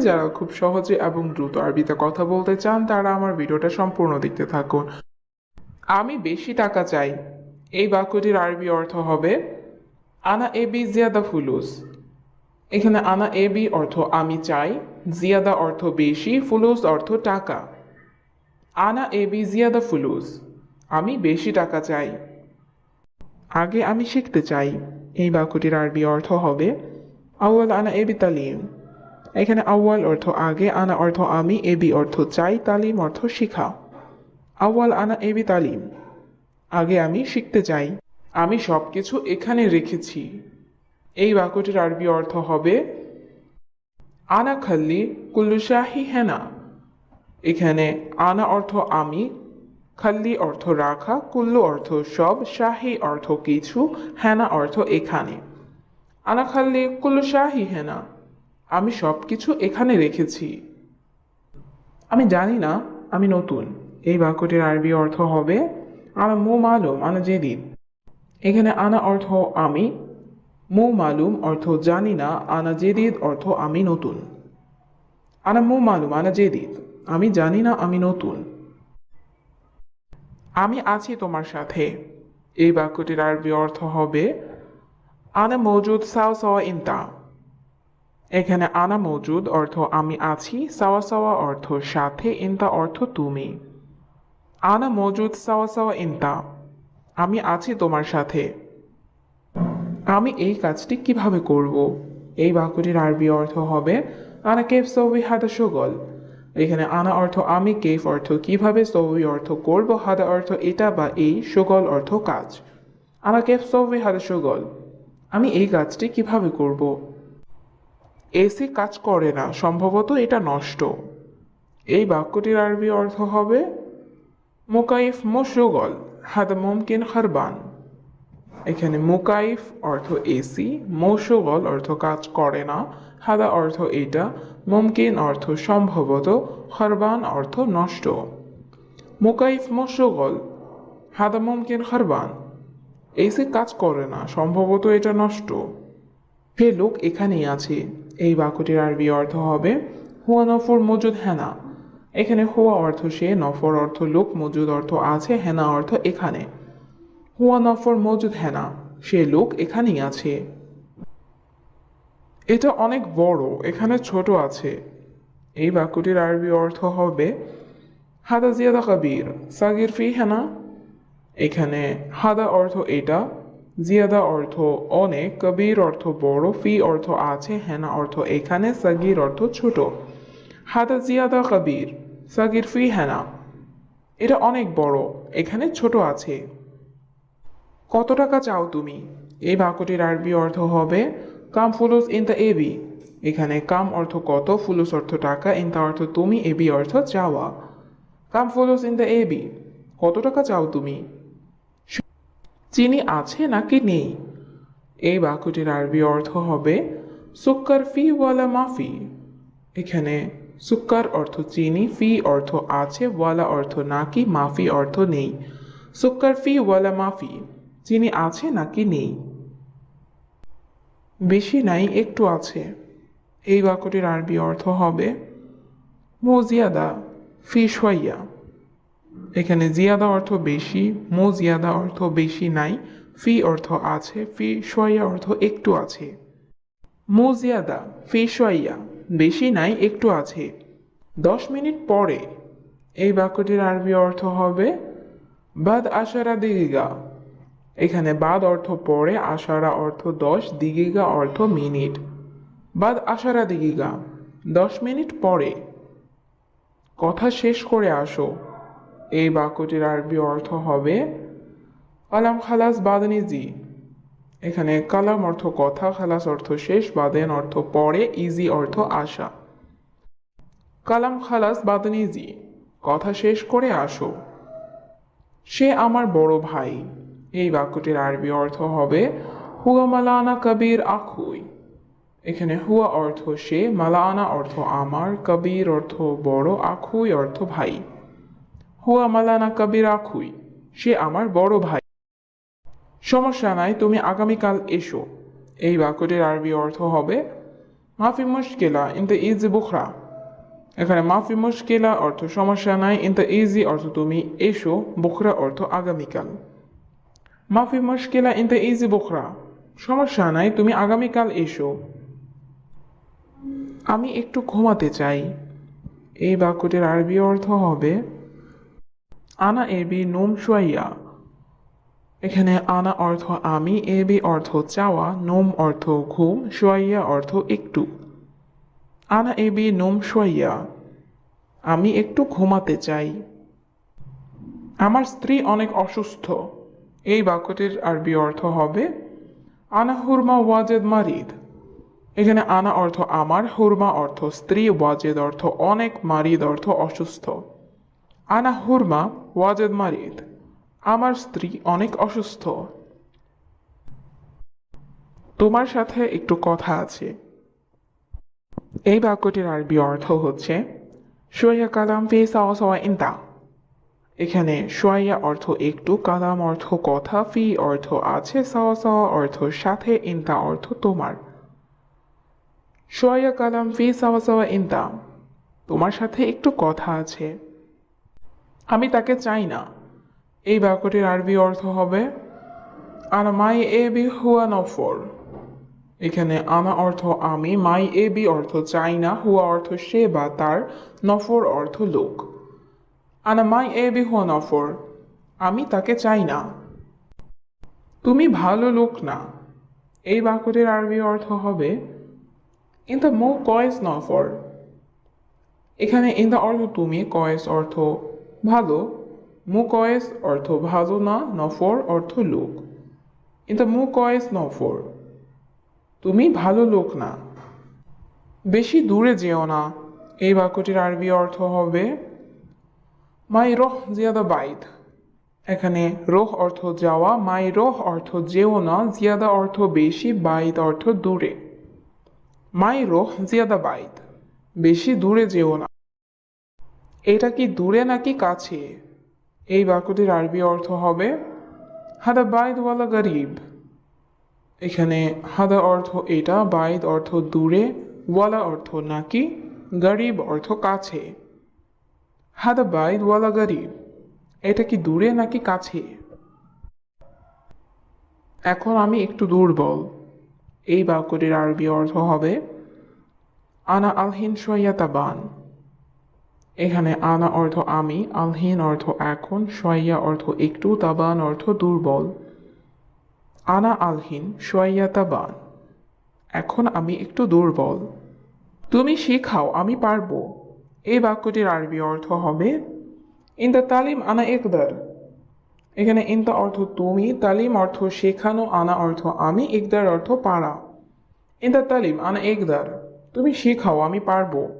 যারা খুব সহজে এবং দ্রুত আরবিতে কথা বলতে চান, তারা আমার ভিডিওটা সম্পূর্ণ দেখতে থাকুন। আমি বেশি টাকা চাই। এই বাক্যটির আরবি অর্থ হবে, আনা এবি জিয়াদা ফুলুস। এখানে আনা এবি অর্থ আমি চাই জিয়াদা অর্থ বেশি ফুলুস অর্থ টাকা। আনা এবি জিয়াদা ফুলুস আমি বেশি টাকা চাই। আগে আমি শিখতে চাই। এই বাক্যটির আরবি অর্থ হবে, আউয়াল আনা এবি তালিম। এখানে আউয়াল অর্থ আগে, আনা অর্থ আমি এবি অর্থ চাই, তালিম অর্থ শিখা আউয়াল, আনা এবি তালিম। আগে আমি শিখতে চাই। আমি সব কিছু এখানে রেখেছি। এই বাক্যটির আরবি অর্থ হবে, আনা খাল্লি কুল্লু শাহি হেনা। এখানে আনা অর্থ আমি, খাল্লি অর্থ রাখা, কুল্লু অর্থ সব, শাহি অর্থ কিছু, হেনা অর্থ এখানে। আনা খাল্লি কুল্লু শাহি হেনা। আমি সব কিছু এখানে রেখেছি। আমি জানি না, আমি নতুন। এই বাক্যটির আরবি অর্থ হবে, আনা মো মালুম, আনা জেদিদ এখানে আনা অর্থ আমি। মো মালুম অর্থ জানি না। আনা জেদিদ অর্থ আমি নতুন। আনা মো মালুম, আনা জেদিদ। আমি জানি না, আমি নতুন। আমি আছি তোমার সাথে। এই বাক্যটির আরবি অর্থ হবে, আনা মজুদ সাও সাওয়া ইন্তা। এখানে আনা মজুদ অর্থ আমি আছি, সাওয়া সাওয়া অর্থ সাথে, ইন্তা অর্থ তুমি। আনা মজুদ, সাওয়া সাওয়া ইন্তা। আমি আছি তোমার সাথে। আমি এই কাজটি কীভাবে করব? এই বাক্যটির আরবি অর্থ হবে, আনা কেফ সৌবি হাদা সুগল। এখানে আনা অর্থ আমি কেফ অর্থ কীভাবে সৌবি অর্থ করব? হাদা অর্থ এটা বা এই সুগল অর্থ কাজ। আনা কেফ সৌবি হাদা সুগল। আমি এই কাজটি কীভাবে করব? এসি কাজ করে না, সম্ভবত এটা নষ্ট। এই বাক্যটির আরবি অর্থ হবে, মুকাইফ মুশুগল, হাদা মুমকিন খারবান। এখানে মুকাইফ অর্থ এসি মৌসুগল অর্থ কাজ করে না, হাদা অর্থ এটা, মুমকিন অর্থ সম্ভবত খরবান অর্থ নষ্ট। মুকাইফ মৌসুগল হাদা মুমকিন খরবান। এসি কাজ করে না, সম্ভবত এটা নষ্ট। সে লোক, এখানেই আছে। এই বাক্যটির আরবি অর্থ হবে, হুয়া নফর মজুদ হেনা। এখানে হুয়া অর্থ সে, নফর অর্থ লোক, মজুদ অর্থ আছে, হেনা অর্থ এখানে। হুয়া নফর মজুদ হেনা, সে লোক এখানেই আছে। এটা অনেক বড়, এখানে ছোট আছে। এই বাক্যটির আরবি অর্থ হবে, হাদা জিয়াদা কাবির, সাগির ফি হেনা। এখানে হাদা অর্থ এটা জিয়াদা অর্থ অনেক, কবির অর্থ বড়, ফি অর্থ আছে, হেনা অর্থ এখানে, সাগির অর্থ ছোট। হাদা জিয়াদা কবির, সাগির ফি হেনা। এটা অনেক বড়, এখানে ছোট আছে। কত টাকা চাও তুমি? এই বাক্যটির আরবি অর্থ হবে, কাম ফুলুস ইন দ্য এবি। এখানে কাম অর্থ কত, ফুলুস অর্থ টাকা, ইন দ্য অর্থ তুমি, এবি অর্থ চাওয়া। কাম ফুলুস ইন দ্য এবি। কত টাকা চাও তুমি? চিনি আছে নাকি নেই। এই বাক্যটির আরবি অর্থ হবে সুক্কার ফি ওয়ালা মাফি এখানে সুক্কার অর্থ চিনি, ফি অর্থ আছে, ওয়ালা অর্থ নাকি মাফি অর্থ নেই। সুক্কার ফি ওয়ালা মাফি চিনি আছে নাকি নেই। বেশি নাই, একটু আছে। এই বাক্যটির আরবি অর্থ হবে মোজিয়াদা, ফি সোয়াইয়া এখানে জিয়াদা অর্থ বেশি, মো জিয়াদা অর্থ বেশি নাই, ফি অর্থ আছে, ফি সোয়াইয়া অর্থ একটু আছে। মো জিয়াদা, ফি সোয়াইয়া, বেশি নাই, একটু আছে। দশ মিনিট পরে, এই বাক্যটির আরবি অর্থ হবে, বাদ আশারা দিগিগা। এখানে বাদ অর্থ পরে, আশারা অর্থ দশ, দিগিগা অর্থ মিনিট। বাদ আশারা দিগিগা, দশ মিনিট পরে। কথা শেষ করে আসো। এই বাক্যটির আরবি অর্থ হবে, কালাম খালাস বাদনিজি এখানে কালাম অর্থ কথা, খালাস অর্থ শেষ বাদেন অর্থ পরে, ইজি অর্থ আশা কালাম খালাস বাদনিজি কথা শেষ করে আসো। সে আমার বড় ভাই। এই বাক্যটির আরবি অর্থ হবে, হুয়া মালানা কবির আখুই। এখানে হুয়া অর্থ সে, মালানা অর্থ আমার, কবির অর্থ বড়, আখুই অর্থ ভাই। হুয়া মালানা কবির আখুই সে আমার বড় ভাই। সমস্যা নাই, তুমি আগামীকাল এসো। এই বাক্যটির আরবি অর্থ হবে, মাফি মুশকিলা ইন দ্য ইজি বুখরা। এখানে মাফি মুশকিলা অর্থ সমস্যা নাই ইন দ্য ইজি অর্থ তুমি এসো, বুখরা অর্থ আগামীকাল। মাফি মুশকিলা ইন দ্য ইজি বুখরা। সমস্যা নাই, তুমি আগামীকাল এসো। আমি একটু ঘুমাতে চাই। এই বাক্যটির আরবি অর্থ হবে আনা এবি নোম শুয়াইয়া। এখানে আনা অর্থ আমি এবি অর্থ চাওয়া, নোম অর্থ ঘুম, শুয়াইয়া অর্থ একটু। আনা এবি নোম শুয়াইয়া, আমি একটু ঘুমাতে চাই। আমার স্ত্রী অনেক অসুস্থ, এই বাক্যটির আরবি অর্থ হবে, আনা হুরমা ওয়াজেদ মারিদ। এখানে আনা অর্থ আমার, হুরমা অর্থ স্ত্রী, ওয়াজেদ অর্থ অনেক, মারিদ অর্থ অসুস্থ। আনা হুরমা ওয়াজেদ মারিদ। আমার স্ত্রী অনেক অসুস্থ। তোমার সাথে একটু কথা আছে। এই বাক্যটির আরবি অর্থ হচ্ছে সোয়া কালাম ফি সাওয়া সাওয়া এখানে সোয়া অর্থ একটু, কালাম অর্থ কথা, ফি অর্থ আছে, সাওয়া অর্থ সাথে, ইন্তা অর্থ তোমার। সোয়া কালাম ফি সাওয়া ইন্তা। তোমার সাথে একটু কথা আছে। আমি তাকে চাই না। এই বাক্যটির আরবি অর্থ হবে, আনা মাই এ বি হুয়া নফর। এখানে আনা অর্থ আমি মাই এ বি অর্থ চাই না হুয়া অর্থ সে বা তার নফর অর্থ লোক। আনা মাই এ বি হুয়া নফর আমি তাকে চাই না। তুমি ভালো লোক না। এই বাক্যটির আরবি অর্থ হবে, ইন দ্য মো কয়েস নফর। এখানে ইন দ্য অর্থ তুমি কয়েস অর্থ ভালো মু কয়েস অর্থ ভালো না, নফর অর্থ লোক। ইন দ্য মু কয়েস নফর, তুমি ভালো লোক না। বেশি দূরে যেও না, এই বাক্যটির আরবি অর্থ হবে, মাই রহ জিয়াদা বাইদ এখানে রোহ অর্থ যাওয়া, মাই রোহ অর্থ যেও না, জিয়াদা অর্থ বেশি বাইদ অর্থ দূরে। মাই রোহ জিয়াদা বাইদ বেশি দূরে যেও না। এটা কি দূরে নাকি কাছে? এই বাক্যটির আরবি অর্থ হবে, হাদা বাইদ ওয়ালা গরিব। এখানে হাদা অর্থ এটা, বাইদ অর্থ দূরে, ওয়ালা অর্থ নাকি গরিব, অর্থ কাছে। হাদা বাইদ ওয়ালা গরিব। এটা কি দূরে নাকি কাছে? এখন আমি একটু দুর্বল। এই বাক্যটির আরবি অর্থ হবে, আনা আলহিন সৈয়াতাবান এখানে আনা অর্থ আমি, আলহীন অর্থ এখন সয়া অর্থ একটু, তাবান অর্থ দুর্বল। আনা আলহিন সয়া তাবান। এখন আমি একটু দুর্বল। তুমি শেখাও, আমি পারব। এই বাক্যটির আরবি অর্থ হবে, ইন দ্য তালিম আনা একদার এখানে ইনতা অর্থ তুমি, তালিম অর্থ শেখানো, আনা অর্থ আমি একদার অর্থ পারা। ইন দ্য তালিম আনা একদার তুমি শেখাও, আমি পারব।